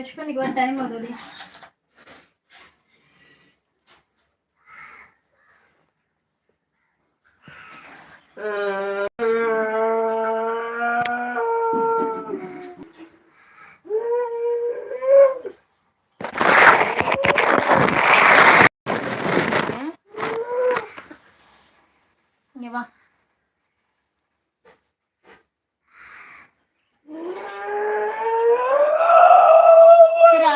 Brush பண்ணிக்குவா time ஆகுது இங்க வா சரி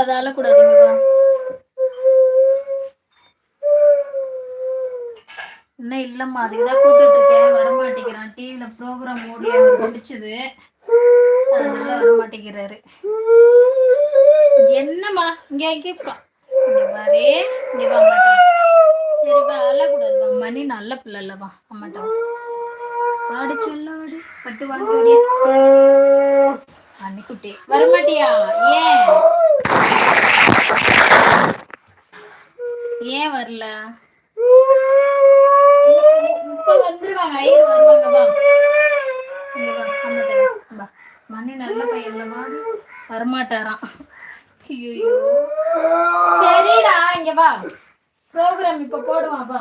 அழக்கூடாது அழக்கூடாது கூடாது இன்னும் இல்லம்மா அதுக்குதான் கூப்பிட்டு இருக்கேன் வரமாட்டேங்கிறான் டிவியில ப்ரோக்ராம் ஓடி எனக்கு பிடிச்சது. அதனால வரமாட்டேங்கிறாரு. என்னம்மா இங்க இங்க இங்க பாரு இங்க வா அம்மாட்ட வா. சரி வா மணி நல்ல பிள்ளை இல்லவா அம்மாட்டா அம்மாட்ட சொல்ல பட்டு வாங்க ஓடியா. அன்னிக்குட்டி. வரமாட்டியா? ஏன்? ஏன் வரல? இப்ப வந்துருவாங்க ஐயர் வருவாங்க வா. நல்ல பையன்லமா வரமாட்டாராம். ஐயோ சரிடா இங்க வா. ப்ரோக்ராம் இப்ப போடுவான் வா.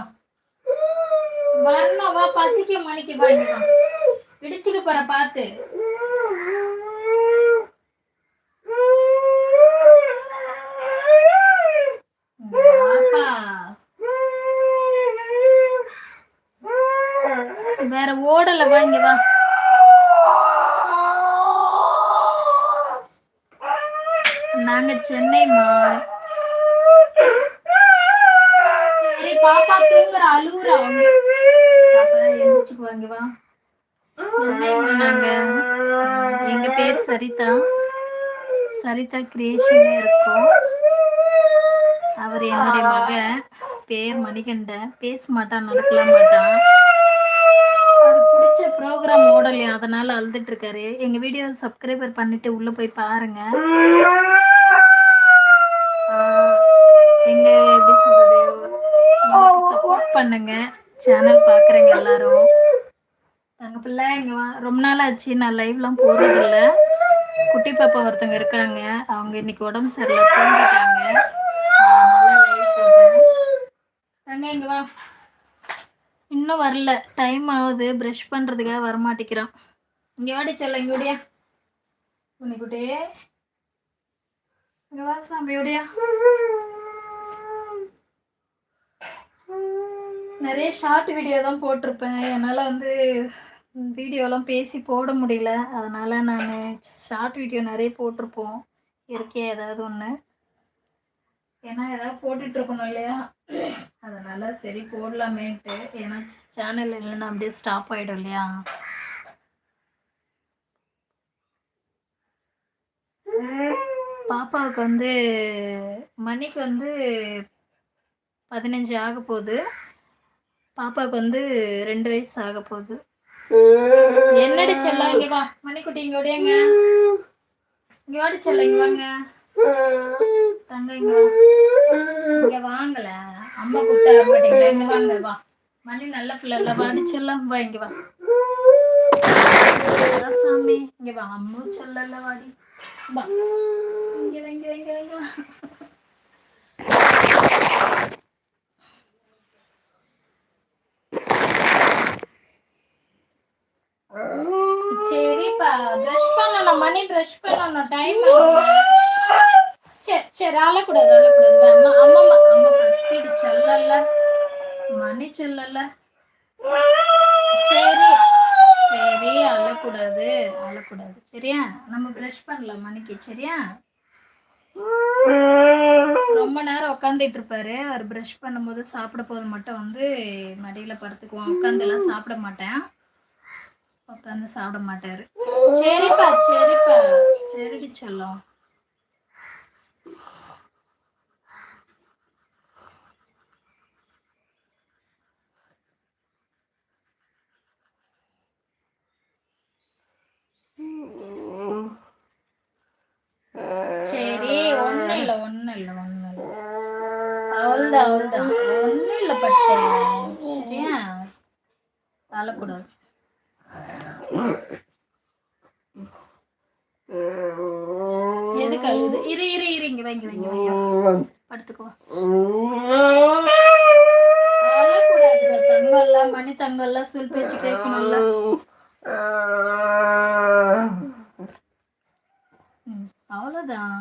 வரணும் வா பசிக்க மணிக்கு வா இங்க வா. இடிச்சுக்க போற பாத்து வேற வா இங்க வா. நாங்க சென்னைமா சரி பாப்பா தூங்குற அழுவுற. அவங்க பாப்பா எந்திரிச்சுக்கு வாங்க வா. சென்னைமா நாங்க எங்க பேர் சரிதா. சரிதா கிரியேஷன் இருக்கோம். அவர் என்னுடைய மக பேர் மணிகண்டன். பேச மாட்டான் நடக்கலாம் மாட்டான் ப்ரோக்ராம் ஓடலையா அதனால அழுதுட்டு இருக்காரு எங்க வீடியோ சப்ஸ்கிரைபர் பண்ணிட்டு உள்ள போய் பாருங்க. எங்க எப்படி சொல்றது சப்போர்ட் பண்ணுங்க. சேனல் பாக்குறீங்க எல்லாரும். தங்க பிள்ளை இங்க வா. ரொம்ப நாள் ஆச்சு நான் லைவ்லாம் போறது இல்ல குட்டி பாப்பா ஒருத்தங்க இருக்காங்க. அவங்க இன்னைக்கு உடம்பு சரியில்லை தூங்கிட்டாங்க. அதனால போட்டேன். தங்க இங்க வா. இன்னும் வரல. டைம் ஆகுது. ப்ரஷ் பண்ணுறதுக்காக வரமாட்டேங்கிறான். இங்கே வாடி செல்ல இங்க ஓடியா உன்னிக்குட்டே இங்க வா சாமி நிறைய ஷார்ட் வீடியோ தான் போட்டிருப்பேன். என்னால் வந்து வீடியோலாம் பேசி போட முடியல. அதனால் நான் ஷார்ட் வீடியோ நிறைய போட்டிருப்போம். இயற்கையாக ஏதாவது ஒன்று ஏன்னா ஏதாவது போட்டுட்டு இருக்கணும் இல்லையா? அதனால சரி போடலாமேன்ட்டு. ஏன்னா சேனல் இல்லைன்னா அப்படியே ஸ்டாப் ஆகிடும் இல்லையா? பாப்பாவுக்கு வந்து மணிக்கு வந்து பதினஞ்சு ஆக போகுது. பாப்பாவுக்கு வந்து ரெண்டு வயசு ஆக போகுது. என்னடி செல்லம் இங்க வா. மணிக்குட்டி இங்க ஓடியாங்க இங்க வாடி செல்லம் இங்க வாங்க. தங்க இங்க வாங்கல. அம்மா கூப்பிட்டா வர இங்க வாங்க வா. மணி நல்ல பிள்ளை இல்ல வாடி செல்லம் வா இங்க வா. சாமி. இங்க வா அம்மு செல்லல வாடி. வா. இங்க இங்க இங்க இங்க வா. சரிப்பா ப்ரஷ் பண்ணணும் மணி ப்ரஷ் பண்ணணும். டைம் சரி சரி அழக்கூடாது அழக்கூடாது அம்மா அம்மா அம்மா அம்மா பத்திடு சொல்லல. மணி சொல்லல. சரி சரி அழக்கூடாது அழக்கூடாது. சரியா? நம்ம ப்ரஷ் பண்ணலாம் மணிக்கு. சரியா? ரொம்ப நேரம் உட்காந்துட்டு இருப்பாரு. அவர் ப்ரஷ் பண்ணும்போது சாப்பிட போது மட்டும் வந்து மடியில் படுத்துக்குவோம். உட்காந்துலாம் சாப்பிட மாட்டேன். உட்காந்து சாப்பிட மாட்டாரு. சரிப்பா சரிப்பா. சரிடி சொல்லும் சரி ஒன்றும் இல்லை ஒன்றும் இல்லை. ஒன்றும் இல்லை ஒன்றும் இல்லை பட்டு. சரியா? அழக்கூடாது எதுக்கு கழுவுது இரு இரு இரு இங்க வைங்க வைங்க வைங்க. படுத்துக்கோ. அழக்கூடாதுடா தங்கம்லாம் மணி தங்கம்லாம் சொல் பேச்சு கேட்கணும்ல ம், அவ்வளவுதான்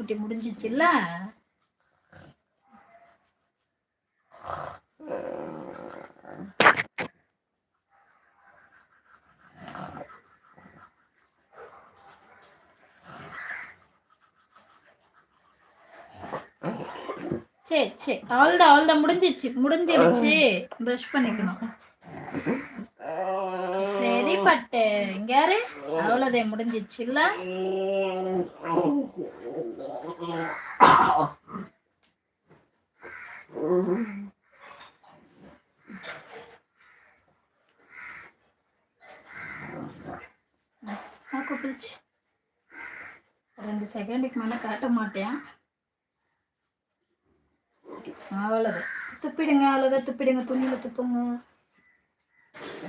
மணிக்குட்டி முடிஞ்சிச்சுல்ல? சரி சரி அவள்தான் அவள்தான் முடிஞ்சிச்சு முடிஞ்சிருச்சு ப்ரஷ் பண்ணிக்கணும். சரி பட்டு இங்க யாரு? அவ்வளோதான் முடிஞ்சிச்சு இல்ல கூப்பிடுச்சு. ரெண்டு செகண்டுக்கு மேலே காட்ட மாட்டேன். அவ்வளோதான் துப்பிடுங்க அவ்வளோதான் துப்பிடுங்க துணியில் துப்புங்க.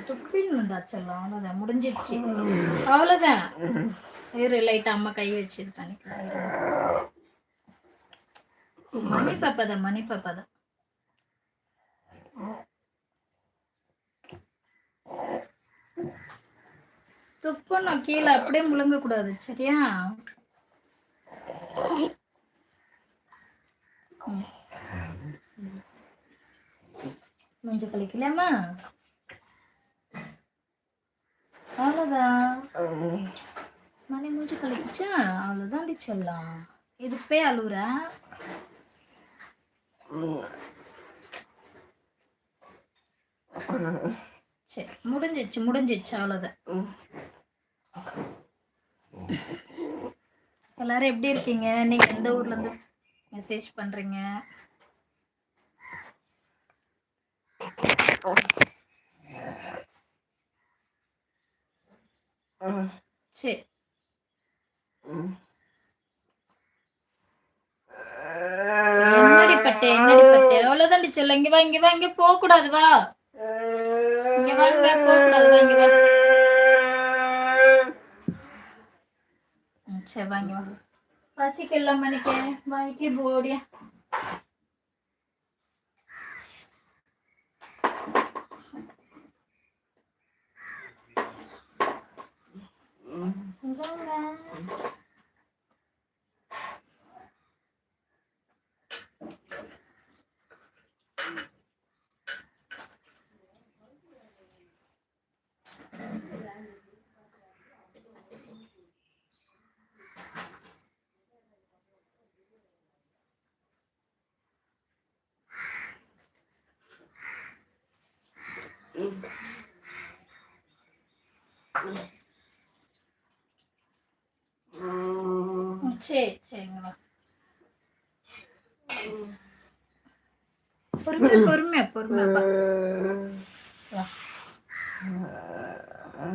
துப்பிடணும்டா செல்லம் அவ்வளோதான் முடிஞ்சிடுச்சு அவ்வளோதான் இரு லைட்டாக அம்மா கை வச்சு இது பண்ணிக்கலாம். மணி பாப்பா தான் மணி பாப்பா தான் துப்பணும் கீழே அப்படியே முழுங்கக்கூடாது சரியா? ம். கழிக்கலாமா அவ்வளோதான் மணி மூஞ்சி கழிச்சா அவ்வளோதான் சொல்லலாம் இதுப்பே அழுகுற சரி முடிஞ்சிச்சு முடிஞ்சிச்சு அவ்வளோதான் எல்லாரும் எப்படி இருக்கீங்க? நீங்க எந்த ஊர்ல இருந்து மெசேஜ் பண்றீங்க? சரி. என்னடி பட்டு என்னடி பட்டு? சொல்ல. இங்க வா இங்க வா இங்க போக கூடாது வா. இங்க வா. இங்க வா. சரி மணிக்கு. வாங்கி போடியா? சரி சரிங்க வா பொறுமையா பொறுமையா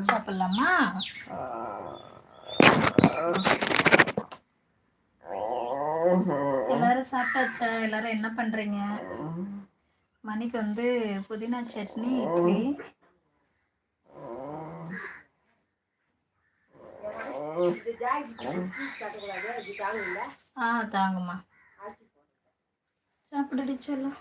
சாப்பிடலாமா எல்லாரும் சாப்பிட்டாச்சா எல்லாரும் என்ன பண்றீங்க மணிக்கு வந்து புதினா சட்னி இட்லி. ஆ தாங்கம்மா. சாப்பிடுடி சொல்லும்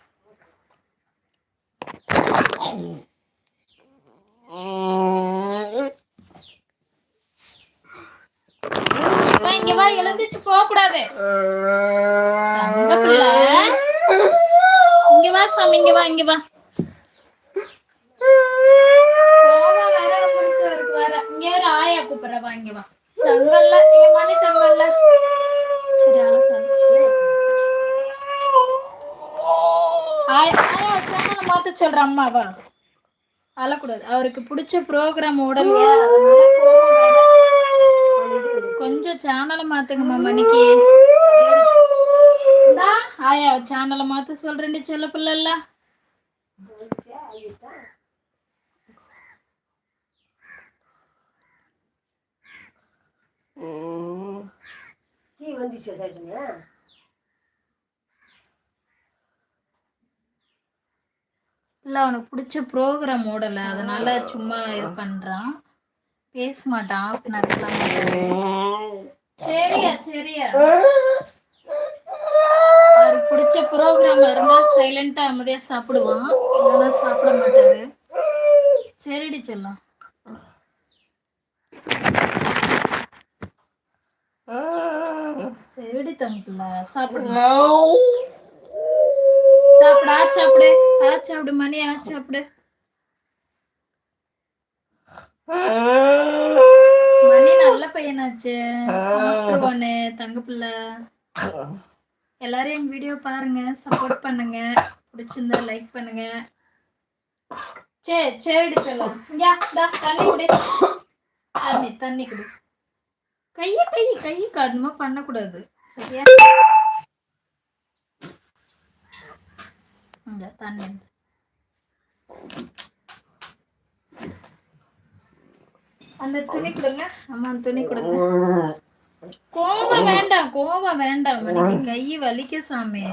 வா, இங்க வா எழுந்திருச்சு போக கூடாது தங்க பிள்ளை. இங்க வா சாமி இங்க வா இங்க வா. கோவம் இங்க வேற ஆயா கூப்பிடுற வா இங்க வா. தங்கல்ல இங்க மணி தங்கல்ல சரி ஆயா ஆயா சேனலை மாத்த சொல்ற அம்மாவா? அழக்கூடாது. அவருக்கு பிடிச்ச ப்ரோக்ராம் ஓடலையா கொஞ்சம் சேனலை மாத்துங்கம்மா மணிக்கு. ஆயா சேனலை மாத்த சொல்றேன்டி செல்ல பிள்ளைல கீ வந்துச்சு சரிங்க இல்ல அவனுக்கு பிடிச்ச ப்ரோக்ராம் ஓடல. அதனால சும்மா இது பண்றான். பேச மாட்டான் ஆஃப் நடத்தலாம். சரியா சரியா அவருக்கு பிடிச்ச ப்ரோக்ராம் இருந்தா சைலண்டா அமைதியா சாப்பிடுவான். இல்லைன்னா சாப்பிட மாட்டாரு. சரிடி செல்லாம். சரிடி தம்பில சாப்பிடுங்க சாப்பிடு. ஆ சாப்பிடு. ஆ சாப்பிடு மணி ஆ சாப்பிடு. மணி நல்ல பையனாச்சு. சாப்பிடுவானே தங்க பிள்ளை. எல்லாரும் எங்க வீடியோ பாருங்க சப்போர்ட் பண்ணுங்க. பிடிச்சிருந்தா லைக் பண்ணுங்க. சரி சரிடி செல்லம் யா டா தண்ணி குடி. தண்ணி தண்ணி குடி. கைய கை கை காரணமா பண்ணக்கூடாது. சரியா? இந்த தண்ணி அந்த துணி கொடுங்க. அம்மா துணி கொடுங்க. கோவம் வேண்டாம் கோவம் வேண்டாம். கை வலிக்க சாமி.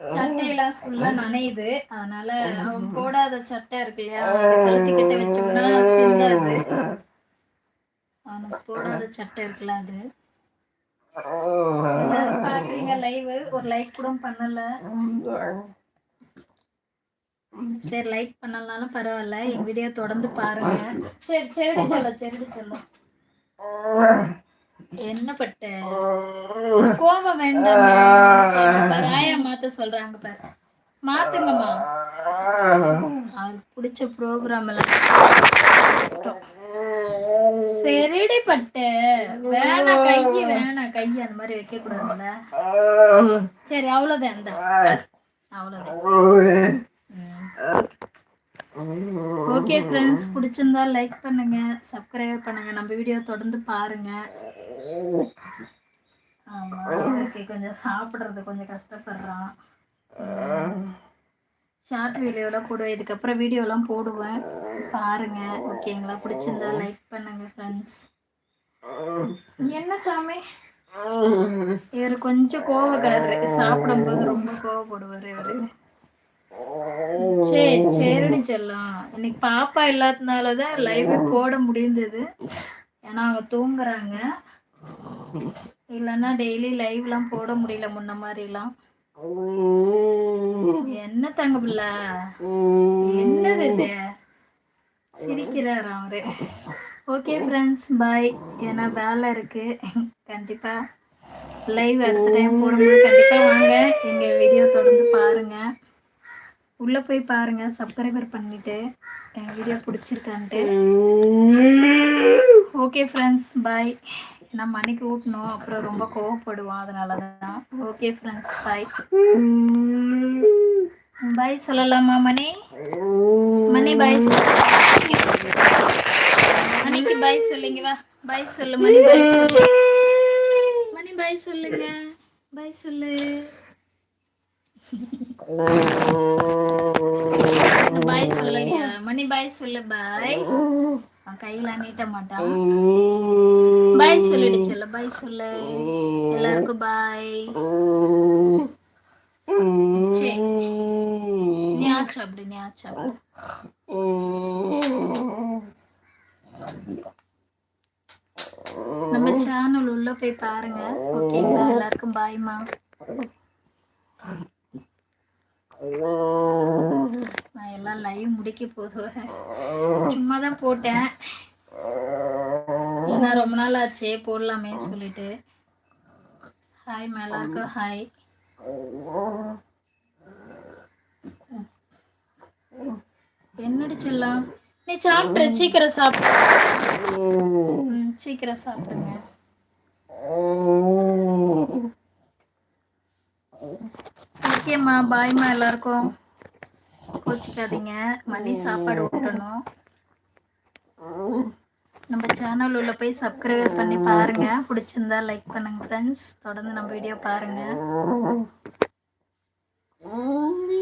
சட்டையெல்லாம் ஃபுல்லா நனையுது. அதனால அவன் போடாத சட்டை இருக்கு இல்லையா கழுத்திக்கிட்ட வச்சோம்னா சிந்தாது. அவனுக்கு போடாத சட்டை இருக்குல்ல அது. பாக்குறீங்க லைவ் ஒரு லைக் கூட பண்ணல. சரி லைக் பண்ணலனாலும் பரவாயில்ல. என் வீடியோ தொடர்ந்து பாருங்க. சரி சரி சொல்ல சரிடி சொல்ல என்ன பட்ட கோபம் வேண்டாம் பாரு, ஆயா மாத்த சொல்றாங்க பாரு. மாத்துங்கம்மா. அவருக்கு பிடிச்ச ப்ரோக்ராம் எல்லாம். சரிடி பட்டு வேணாம் கை வேணாம் கை அந்த மாதிரி வைக்க கூடாதுல்ல சரி அவ்வளவுதான் இந்த. அவ்வளவுதான். ஓகே ஃப்ரெண்ட்ஸ் பிடிச்சிருந்தா லைக் பண்ணுங்க சப்ஸ்கிரைப் பண்ணுங்க. நம்ம வீடியோ தொடர்ந்து பாருங்க. கொஞ்சம் சாப்பிட்றது கொஞ்சம் கஷ்டப்படுறான். ஷார்ட் வீடியோலாம் போடுவேன் இதுக்கப்புறம் வீடியோலாம் போடுவேன். பாருங்க ஓகேங்களா பிடிச்சிருந்தா லைக் பண்ணுங்க ஃப்ரெண்ட்ஸ் என்ன சாமி? இவர் கொஞ்சம் கோவக்காரரு. சாப்பிடும்போது ரொம்ப கோவப்படுவார் இவரு. சரி சரிடி செல்லம். இன்னைக்கு பாப்பா இல்லாதனால தான் லைவே போட முடிந்தது. ஏன்னா அவங்க தூங்குறாங்க. இல்லைன்னா டெய்லி லைவ்லாம் போட முடியல முன்ன மாதிரிலாம். என்ன தங்க பிள்ள? என்னது இது? சிரிக்கிறார் அவரு. ஓகே ஃப்ரெண்ட்ஸ் பாய் ஏன்னா வேலை இருக்கு. கண்டிப்பா லைவ் அடுத்த டைம் போடும்போது கண்டிப்பா வாங்க. எங்க வீடியோ தொடர்ந்து பாருங்க. உள்ள போய் பாருங்க. சப்ஸ்கிரைபர் பண்ணிட்டு என் வீடியோ பிடிச்சிருக்கான்ட்டு. ஓகே ஃப்ரெண்ட்ஸ் பாய் நம்ம மணிக்கு ஊட்டணும் அப்புறம் ரொம்ப கோவப்படுவான். அதனால தான். ஓகே ஃப்ரெண்ட்ஸ் பாய் பாய் சொல்லலாமா மணி மணி பாய் மணிக்கு பாய் சொல்லுங்க வா. பாய் சொல்லு மணி பாய் சொல்லு. மணி பாய் சொல்லுங்க. பாய் சொல்லு. பாய் சொல்லலையா மணி பாய் சொல்லு. பாய் கையில நீட்ட மாட்டான். பாய் சொல்லிடு சொல்ல பாய் சொல்லு. எல்லாருக்கும் பாய் சரி நீ ஆச்சு அப்படி நீ ஆச்சு அப்படி. நம்ம சேனல் உள்ள போய் பாருங்க. ஓகேங்களா எல்லாருக்கும் பாய்மா நான் எல்லாம் லைவ் முடிக்க போதுவேன் சும்மா தான் போட்டேன். ஏன்னா ரொம்ப நாள் ஆச்சு போடலாமே சொல்லிட்டு. ஹாய் எல்லாருக்கும் ஹாய் என்னடி செல்லம்? நீ சாப்பிட்ற சீக்கிரம் சாப்பிடு. சீக்கிரம் சாப்பிடுங்க. ஓகேம்மா பாய்மா எல்லாருக்கும். கோச்சிக்காதீங்க மணி சாப்பாடு ஓட்டணும் நம்ம சேனல் உள்ள போய் சப்ஸ்கிரைப் பண்ணி பாருங்க. பிடிச்சிருந்தா லைக் பண்ணுங்க ஃப்ரெண்ட்ஸ் தொடர்ந்து நம்ம வீடியோ பாருங்க.